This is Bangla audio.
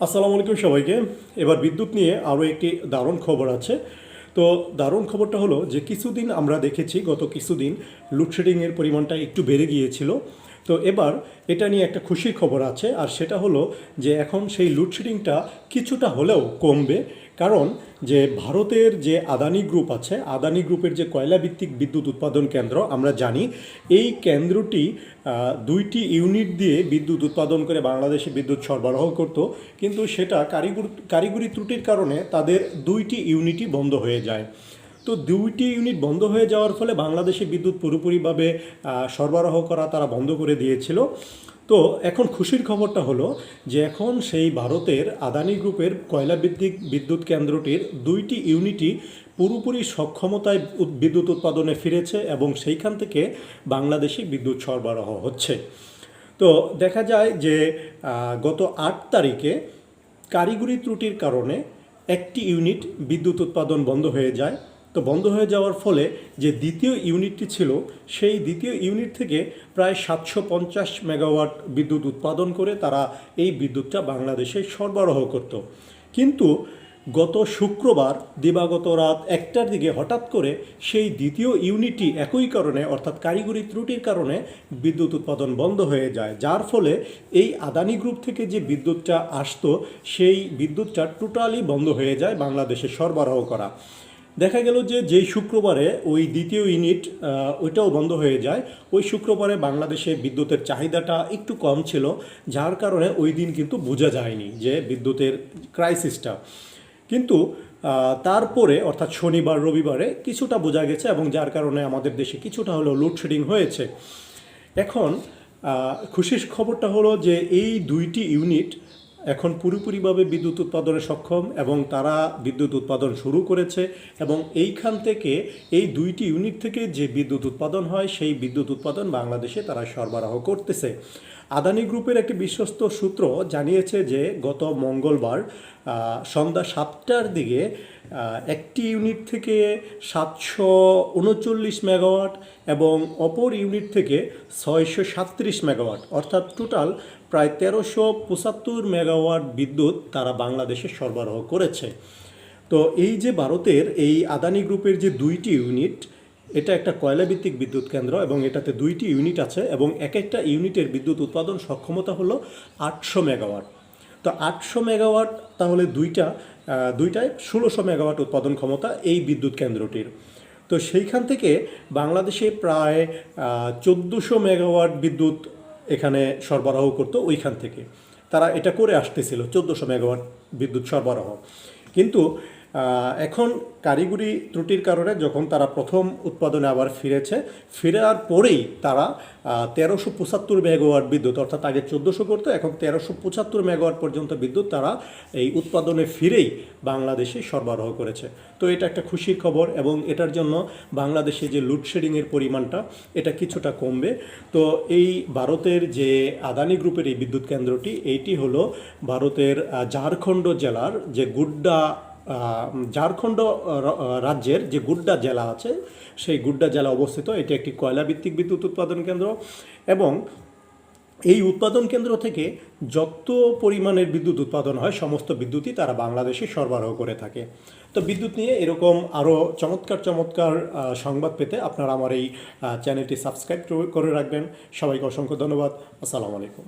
আসসালামু আলাইকুম সবাইকে। এবার বিদ্যুৎ নিয়ে আরও একটি দারুণ খবর আছে। তো দারুণ খবরটা হলো যে, কিছুদিন আমরা দেখেছি, গত কিছুদিন লোডশেডিংয়ের পরিমাণটা একটু বেড়ে গিয়েছিল। তো এবার এটা নিয়ে একটা খুশির খবর আছে, আর সেটা হলো যে এখন সেই লোডশেডিংটা কিছুটা হলেও কমবে। কারণ যে ভারতের যে আদানি গ্রুপ আছে, আদানি গ্রুপের যে কয়লা ভিত্তিক বিদ্যুৎ উৎপাদন কেন্দ্র আমরা জানি, এই কেন্দ্রটি দুইটি ইউনিট দিয়ে বিদ্যুৎ উৎপাদন করে বাংলাদেশে বিদ্যুৎ সরবরাহ করত, কিন্তু সেটা কারিগর, কারিগরি ত্রুটির কারণে তাদের দুইটি ইউনিটই বন্ধ হয়ে যায়। তো দুইটি ইউনিট বন্ধ হয়ে যাওয়ার ফলে বাংলাদেশে বিদ্যুৎ পুরোপুরিভাবে সরবরাহ করা তারা বন্ধ করে দিয়েছিল। তো এখন খুশির খবরটা হলো যে এখন সেই ভারতের আদানি গ্রুপের কয়লা ভিত্তিক বিদ্যুৎ কেন্দ্রটির দুইটি ইউনিটই পুরোপুরি সক্ষমতায় বিদ্যুৎ উৎপাদনে ফিরেছে এবং সেইখান থেকে বাংলাদেশে বিদ্যুৎ সরবরাহ হচ্ছে। তো দেখা যায় যে গত আট তারিখে কারিগরি ত্রুটির কারণে একটি ইউনিট বিদ্যুৎ উৎপাদন বন্ধ হয়ে যায়। তো বন্ধ হয়ে যাওয়ার ফলে যে দ্বিতীয় ইউনিটটি ছিল, সেই দ্বিতীয় ইউনিট থেকে প্রায় সাতশো পঞ্চাশ মেগাওয়াট বিদ্যুৎ উৎপাদন করে তারা এই বিদ্যুৎটা বাংলাদেশে সরবরাহ করত। কিন্তু গত শুক্রবার, দিবাগত রাত একটার দিকে হঠাৎ করে সেই দ্বিতীয় ইউনিটটি একই কারণে, অর্থাৎ কারিগরি ত্রুটির কারণে বিদ্যুৎ উৎপাদন বন্ধ হয়ে যায়। যার ফলে এই আদানি গ্রুপ থেকে যে বিদ্যুৎটা আসতো, সেই বিদ্যুৎটা টোটালি বন্ধ হয়ে যায় বাংলাদেশে সরবরাহ করা। দেখা গেল যে যেই শুক্রবারে ওই দ্বিতীয় ইউনিট ওইটাও বন্ধ হয়ে যায়। ওই শুক্রবারে বাংলাদেশে বিদ্যুতের চাহিদাটা একটু কম ছিল, যার কারণে ওই দিন কিন্তু বোঝা যায়নি যে বিদ্যুতের ক্রাইসিসটা কিন্তু তারপরে, অর্থাৎ শনিবার, রবিবারে কিছুটা বোঝা গেছে এবং যার কারণে আমাদের দেশে কিছুটা হলেও লোডশেডিং হয়েছে। এখন খুশির খবরটা হলো যে এই দুইটি ইউনিট এখন পুরোপুরিভাবে বিদ্যুৎ উৎপাদনে সক্ষম এবং তারা বিদ্যুৎ উৎপাদন শুরু করেছে এবং এইখান থেকে এই দুইটি ইউনিট থেকে যে বিদ্যুৎ উৎপাদন হয়, সেই বিদ্যুৎ উৎপাদন বাংলাদেশে তারা সরবরাহ করতেছে। আদানি গ্রুপের একটি বিশ্বস্ত সূত্র জানিয়েছে যে গত মঙ্গলবার সন্ধ্যা সাতটার দিকে একটি ইউনিট থেকে সাতশো উনচল্লিশ মেগাওয়াট এবং অপর ইউনিট থেকে ছয়শো সাতত্রিশ মেগাওয়াট, অর্থাৎ টোটাল প্রায় তেরোশো পঁচাত্তর মেগাওয়াট বিদ্যুৎ তারা বাংলাদেশে সরবরাহ করেছে। তো এই যে ভারতের এই আদানি গ্রুপের যে দুইটি ইউনিট, এটা একটা কয়লাভিত্তিক বিদ্যুৎ কেন্দ্র এবং এটাতে দুইটি ইউনিট আছে এবং এক একটা ইউনিটের বিদ্যুৎ উৎপাদন সক্ষমতা হলো আটশো মেগাওয়াট। তো আটশো মেগাওয়াট তাহলে দুইটা দুইটায় ষোলোশো মেগাওয়াট উৎপাদন ক্ষমতা এই বিদ্যুৎ কেন্দ্রটির। তো সেইখান থেকে বাংলাদেশে প্রায় চোদ্দোশো মেগাওয়াট বিদ্যুৎ এখানে সরবরাহ করতো ওইখান থেকে। তারা এটা করে আসতেছিল, চোদ্দোশো মেগাওয়াট বিদ্যুৎ সরবরাহ। কিন্তু এখন কারিগরি ত্রুটির কারণে যখন তারা প্রথম উৎপাদনে আবার ফিরেছে, ফেরার পরেই তারা তেরোশো পঁচাত্তর মেগাওয়াট বিদ্যুৎ, অর্থাৎ আগে চোদ্দোশো করতো, এখন তেরোশো পঁচাত্তর মেগাওয়াট পর্যন্ত বিদ্যুৎ তারা এই উৎপাদনে ফিরেই বাংলাদেশে সরবরাহ করেছে। তো এটা একটা খুশির খবর এবং এটার জন্য বাংলাদেশে যে লোডশেডিংয়ের পরিমাণটা, এটা কিছুটা কমবে। তো এই ভারতের যে আদানি গ্রুপের এই বিদ্যুৎ কেন্দ্রটি, এইটি হলো ভারতের ঝাড়খণ্ড জেলার যে গুড্ডা ঝাড়খণ্ড রাজ্যের যে গুড্ডা জেলা আছে, সেই গুড্ডা জেলা অবস্থিত। এটি একটি কয়লা ভিত্তিক বিদ্যুৎ উৎপাদন কেন্দ্র এবং এই উৎপাদন কেন্দ্র থেকে যত পরিমাণের বিদ্যুৎ উৎপাদন হয়, সমস্ত বিদ্যুৎই তারা বাংলাদেশে সরবরাহ করে থাকে। তো বিদ্যুৎ নিয়ে এরকম আরও চমৎকার চমৎকার সংবাদ পেতে আপনারা আমার এই চ্যানেলটি সাবস্ক্রাইব করে রাখবেন। সবাইকে অসংখ্য ধন্যবাদ। আসসালামু আলাইকুম।